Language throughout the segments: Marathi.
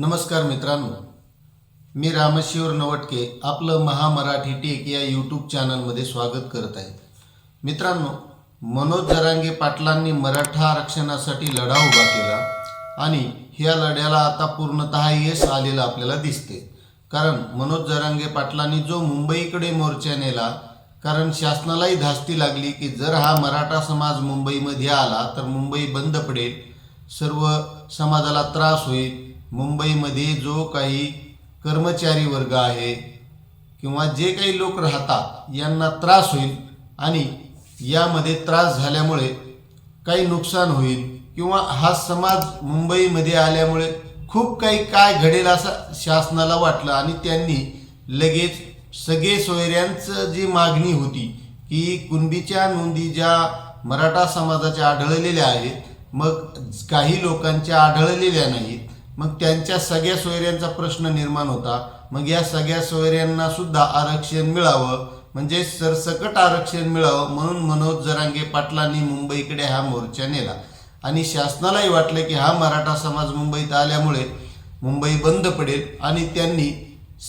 नमस्कार मित्रांनो. मी रामशिवर नवटके आपलं महामराठी टेक या यूट्यूब चॅनलमध्ये स्वागत करत आहे. मित्रांनो मनोज जरांगे पाटलांनी मराठा आरक्षणासाठी लढा उभा केला आणि ह्या लढ्याला आता पूर्णतः यश आलेलं आपल्याला दिसते. कारण मनोज जरांगे पाटलांनी जो मुंबईकडे मोर्चा नेला कारण शासनालाही धास्ती लागली की जर हा मराठा समाज मुंबईमध्ये आला तर मुंबई बंद पडेल सर्व समाजाला त्रास होईल मुंबईमध्ये जो काही कर्मचारी वर्ग आहे किंवा जे काही लोक राहतात यांना त्रास होईल आणि यामध्ये त्रास झाल्यामुळे काही नुकसान होईल किंवा हा समाज मुंबईमध्ये आल्यामुळे खूप काही काय घडेल असं शासनाला वाटलं आणि त्यांनी लगेच सगळे सोयऱ्यांचं जी मागणी होती की कुणबीच्या नोंदी ज्या मराठा समाजाच्या आढळलेल्या आहेत मग काही लोकांच्या आढळलेल्या नाहीत. मग त्यांच्या सगळ्या सोयऱ्यांचा प्रश्न निर्माण होता. मग या सगळ्या सोयऱ्यांना सुद्धा आरक्षण मिळावं. म्हणजे सरसकट आरक्षण मिळावं म्हणून मनोज जरांगे पाटलांनी मुंबईकडे हा मोर्चा नेला. आणि शासनालाही वाटलं की हा मराठा समाज मुंबईत आल्यामुळे मुंबई बंद पडेल आणि त्यांनी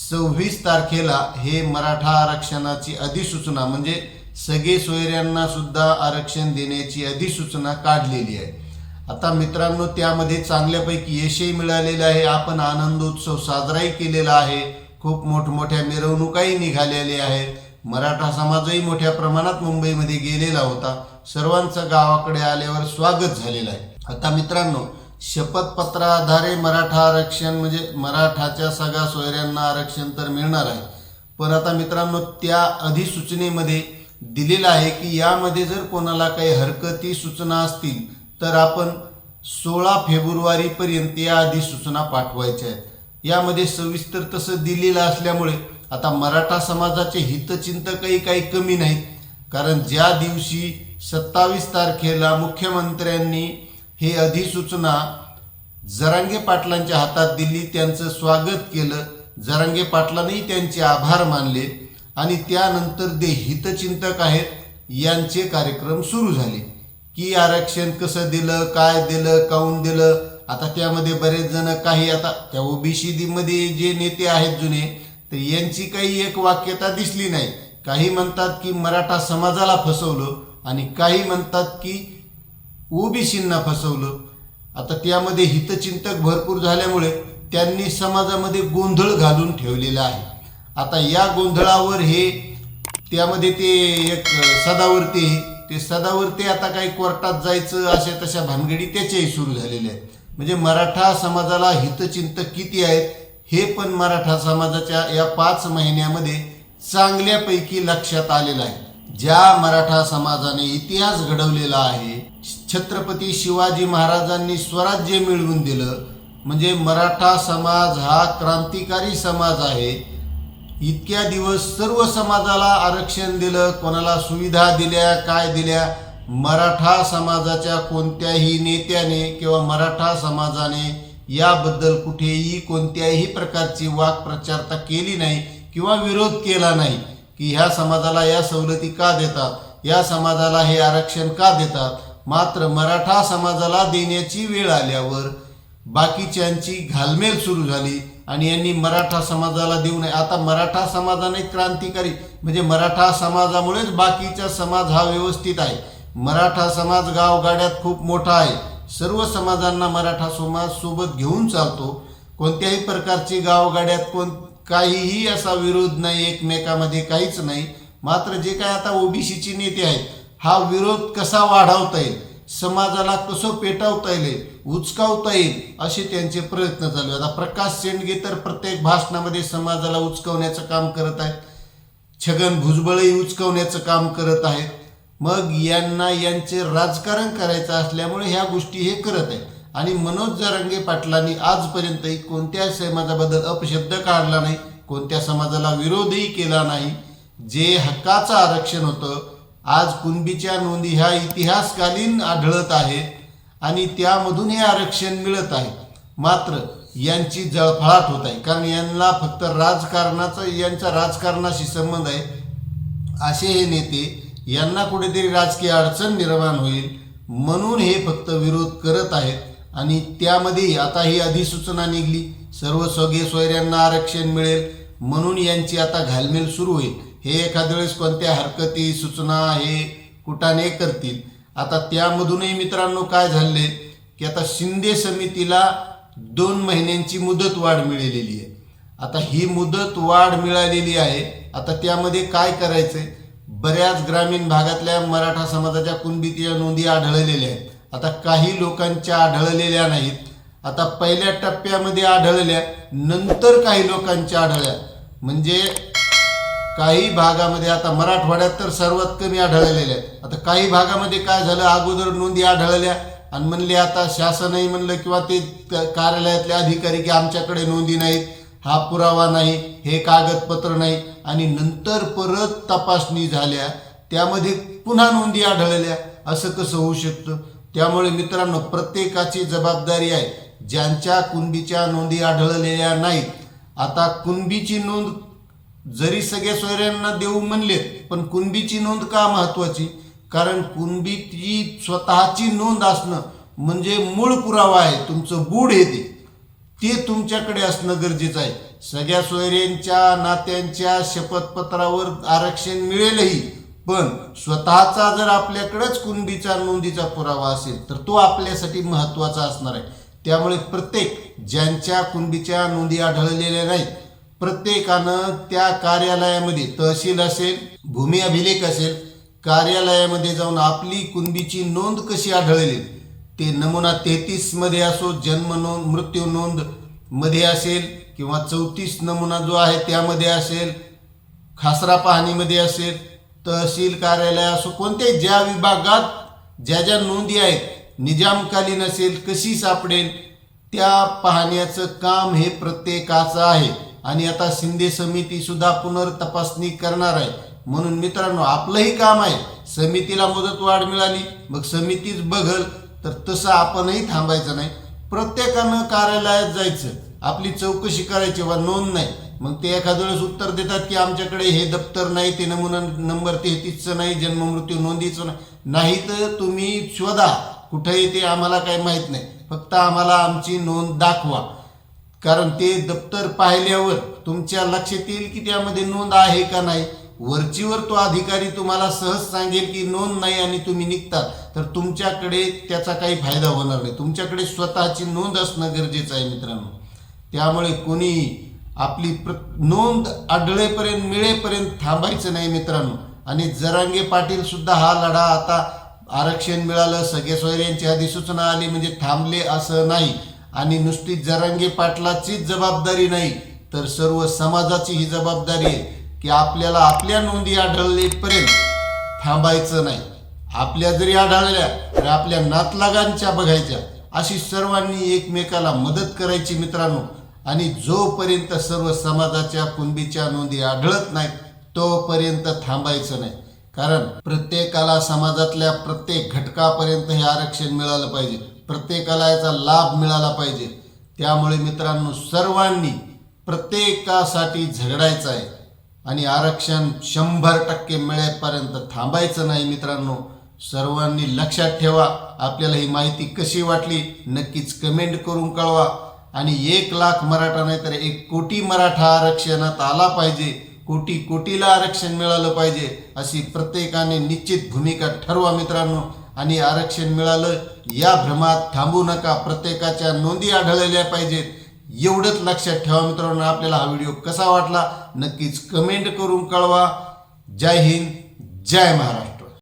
सव्वीस तारखेला हे मराठा आरक्षणाची अधिसूचना म्हणजे सगळे सोयऱ्यांना सुद्धा आरक्षण देण्याची अधिसूचना काढलेली आहे. आता मित्रांनो त्यामध्ये चांगल्यापैकी यशही मिळालेलं आहे. आपण आनंदोत्सव साजराही केलेला आहे. खूप मोठमोठ्या मिरवणुकाही निघालेल्या आहेत. मराठा समाजही मोठ्या प्रमाणात मुंबईमध्ये गेलेला होता. सर्वांचं गावाकडे आल्यावर स्वागत झालेलं आहे. आता मित्रांनो शपथपत्राद्वारे मराठा आरक्षण म्हणजे मराठाच्या सगळ्या सोयऱ्यांना आरक्षण तर मिळणार आहे. पण आता मित्रांनो त्या अधिसूचनेमध्ये दिलेलं आहे की यामध्ये जर कोणाला काही हरकती सूचना असतील तर आपण सोळा फेब्रुवारीपर्यंत या अधिसूचना पाठवायच्या आहेत. यामध्ये सविस्तर तसं दिलेलं असल्यामुळे आता मराठा समाजाचे हितचिंतकही काही कमी नाहीत. कारण ज्या दिवशी सत्तावीस तारखेला मुख्यमंत्र्यांनी हे अधिसूचना जरांगे पाटलांच्या हातात दिली त्यांचं स्वागत केलं. जरांगे पाटलांनी त्यांचे आभार मानले आणि त्यानंतर जे हितचिंतक आहेत यांचे कार्यक्रम सुरू झाले. की आरक्षण कसं दिलं काय दिलं काऊन दिलं? आता त्यामध्ये बरेच जण काही आता त्या ओबीसी मध्ये जे नेते आहेत जुने तर यांची काही एक वाक्यता दिसली नाही. काही म्हणतात की मराठा समाजाला फसवलं आणि काही म्हणतात की ओबीसींना फसवलं. आता त्यामध्ये हितचिंतक भरपूर झाल्यामुळे त्यांनी समाजामध्ये गोंधळ घालून ठेवलेला आहे. आता या गोंधळावर हे त्यामध्ये ते एक सदावर्ती ते सदावरती आता काही कोर्टात जायचं अशा तशा भानगडी त्याच्याही सुरू झालेल्या आहेत. म्हणजे मराठा समाजाला हितचिंतक किती आहेत हे पण मराठा समाजाच्या या पाच महिन्यामध्ये चांगल्यापैकी लक्षात आलेलं आहे. ज्या मराठा समाजाने इतिहास घडवलेला आहे छत्रपती शिवाजी महाराजांनी स्वराज्य मिळवून दिलं. म्हणजे मराठा समाज हा क्रांतिकारी समाज आहे इतक्या दिवस सर्व समाजाला आरक्षण दिलं कोणाला सुविधा दिल्या काय दिल्या? मराठा समाजाच्या कोणत्याही नेत्याने किंवा मराठा समाजाने याबद्दल कुठेही कोणत्याही प्रकारची वाक्प्रचारता केली नाही किंवा विरोध केला नाही की ह्या समाजाला या सवलती का देतात? या समाजाला हे आरक्षण का देतात? मात्र मराठा समाजाला देण्याची वेळ आल्यावर बाकीच्यांची घालमेल सुरू झाली. आणि यांनी मराठा समाजाला देऊ नये. आता मराठा समाजाने क्रांतिकारी म्हणजे मराठा समाजामुळेच बाकीचा समाज हा व्यवस्थित आहे. मराठा समाज गावगाड्यात खूप मोठा आहे. सर्व समाजांना मराठा समाज सोबत घेऊन चालतो. कोणत्याही प्रकारची गावगाड्यात कोण काहीही असा विरोध नाही एकमेकामध्ये काहीच नाही. मात्र जे काय आता ओबीसीचे नेते आहेत हा विरोध कसा वाढवता येईल? समाजाला कसं पेटवता येईल उचकावता येईल असे त्यांचे प्रयत्न चालू आता प्रकाश शेंडगे तर प्रत्येक भाषणामध्ये समाजाला उचकवण्याचं काम करत आहेत. छगन भुजबळही उचकवण्याचं काम करत आहेत. मग यांना यांचे राजकारण करायचं असल्यामुळे ह्या गोष्टी हे करत आहेत. आणि मनोज जरांगे पाटलांनी आजपर्यंतही कोणत्या समाजाबद्दल अपशब्द काढला नाही कोणत्या समाजाला विरोधही केला नाही. जे हक्काचं आरक्षण होतं आज कुणबीच्या नोंदी ह्या इतिहासकालीन आढळत आहेत आणि त्यामधून हे आरक्षण मिळत आहे. मात्र यांची जळफळाट होत आहे. कारण यांना फक्त राजकारणाचा यांचा राजकारणाशी संबंध आहे. असे हे नेते यांना कुठेतरी राजकीय अडचण निर्माण होईल म्हणून हे फक्त विरोध करत आहेत. आणि त्यामध्ये आता ही अधिसूचना निघली. सर्व सगळे सोयऱ्यांना आरक्षण मिळेल म्हणून यांची आता घालमेल सुरू होईल. हे एखाद्या वेळेस कोणत्या हरकती सूचना हे कुठाने करतील? आता त्यामधूनही मित्रांनो काय झाले की आता शिंदे समितीला दोन महिन्यांची मुदत वाढ मिळालेली आहे. आता ही मुदत वाढ मिळालेली आहे. आता त्यामध्ये काय करायचंय? बऱ्याच ग्रामीण भागातल्या मराठा समाजाच्या कुणबीतीच्या नोंदी आढळलेल्या आहेत. आता काही लोकांच्या आढळलेल्या नाहीत. आता पहिल्या टप्प्यामध्ये आढळल्या नंतर काही लोकांच्या आढळल्या. म्हणजे काही भागामध्ये आता मराठवाड्यात तर सर्वात कमी आढळलेल्या आहेत. आता काही भागामध्ये काय झालं? अगोदर नोंदी आढळल्या आणि म्हणले आता शासनही म्हणलं किंवा ते कार्यालयातले अधिकारी की आमच्याकडे नोंदी नाहीत हा पुरावा नाही हे कागदपत्र नाही आणि नंतर परत तपासणी झाल्या. त्यामध्ये पुन्हा नोंदी आढळल्या. असं कसं होऊ शकतं? त्यामुळे मित्रांनो प्रत्येकाची जबाबदारी आहे. ज्यांच्या कुणबीच्या नोंदी आढळलेल्या नाहीत आता कुणबीची नोंद जरी सगळ्या सोयऱ्यांना देऊ म्हणलेत पण कुणबीची नोंद का महत्वाची? कारण कुणबीची स्वतःची नोंद असणं म्हणजे मूळ पुरावा आहे तुमचं बूड हे ते. तुमच्याकडे असणं गरजेचं आहे. सगळ्या सोयऱ्यांच्या नात्यांच्या शपथपत्रावर आरक्षण मिळेलही पण स्वतःचा जर आपल्याकडंच कुणबीचा नोंदीचा पुरावा असेल तर तो आपल्यासाठी महत्त्वाचा असणार आहे. त्यामुळे प्रत्येक ज्यांच्या कुणबीच्या नोंदी आढळलेल्या नाहीत प्रत्येकानं त्या कार्यालयामध्ये तहसील असेल भूमी अभिलेख असेल कार्यालयामध्ये जाऊन आपली कुणबीची नोंद कशी आढळली? ते नमुना तेहतीसमध्ये असो जन्म नोंद मृत्यू नोंदमध्ये असेल किंवा चौतीस नमुना जो आहे त्यामध्ये असेल खासरा पाहणीमध्ये असेल तहसील कार्यालय असो कोणत्याही ज्या विभागात ज्या ज्या नोंदी आहेत निजामकालीन असेल कशी सापडेल त्या पाहण्याचं काम हे प्रत्येकाचं आहे. आणि आता शिंदे समिती सुद्धा पुनर्तपासणी करणार आहे. म्हणून मित्रांनो आपलंही काम आहे. समितीला मुदतवाढ मिळाली मग समितीच बघल तर तसं आपणही थांबायचं नाही. प्रत्येकानं कार्यालयात जायचं. आपली चौकशी करायची वा नोंद नाही. मग ते एखाद्या वेळेस उत्तर देतात की आमच्याकडे हे दप्तर नाही ते नमुना नंबर तेहतीसचं नाही जन्म मृत्यू नोंदीचं नाही. नाही तर तुम्ही शोधा. कुठेही ते आम्हाला काही माहीत नाही. फक्त आम्हाला आमची नोंद दाखवा. कारण ते दप्तर पाहिल्यावर तुमच्या लक्षात येईल की त्यामध्ये नोंद आहे का नाही. वरचीवर तो अधिकारी तुम्हाला सहज सांगेल की नोंद नाही आणि तुम्ही निघता. तर तुमच्याकडे त्याचा काही फायदा होणार नाही. तुमच्याकडे स्वतःची नोंद असणं गरजेचं आहे मित्रांनो. त्यामुळे कोणी आपली प्र नोंद आढळेपर्यंत मिळेपर्यंत थांबायचं नाही मित्रांनो. आणि जरांगे पाटील सुद्धा हा लढा आता आरक्षण मिळालं सगळे सोयऱ्यांची अधिसूचना आली म्हणजे थांबले असं नाही. आणि नुसती जरांगे पाटलाचीच जबाबदारी नाही तर सर्व समाजाची ही जबाबदारी आहे की आपल्याला आपल्या नोंदी आढळलेपर्यंत थांबायचं नाही. आपल्या जरी आढळल्या तर आपल्या नातलागांच्या बघायच्या. अशी सर्वांनी एकमेकाला मदत करायची मित्रांनो. आणि जोपर्यंत सर्व समाजाच्या कुणबीच्या नोंदी आढळत नाहीत तोपर्यंत थांबायचं नाही. कारण प्रत्येकाला समाजातल्या प्रत्येक घटकापर्यंत हे आरक्षण मिळालं पाहिजे. प्रत्येकाला याचा लाभ मिळाला पाहिजे. त्यामुळे मित्रांनो सर्वांनी प्रत्येकासाठी झगडायचं आहे. आणि आरक्षण शंभर टक्के मिळेपर्यंत थांबायचं नाही मित्रांनो. सर्वांनी लक्षात ठेवा. आपल्याला ही माहिती कशी वाटली नक्कीच कमेंट करून कळवा. आणि एक लाख मराठा नाही तर एक कोटी मराठा आरक्षणात आला पाहिजे. कोटी कोटीला आरक्षण मिळालं पाहिजे. अशी प्रत्येकाने निश्चित भूमिका ठरवा मित्रांनो. आणि आरक्षण मिळालं या भ्रमात थांबू नका. प्रत्येकाच्या नोंदी आढळलेल्या पाहिजेत. एवढंच लक्षात ठेवा मित्रांनो. आपल्याला हा व्हिडिओ कसा वाटला नक्कीच कमेंट करून कळवा. जय हिंद जय महाराष्ट्र.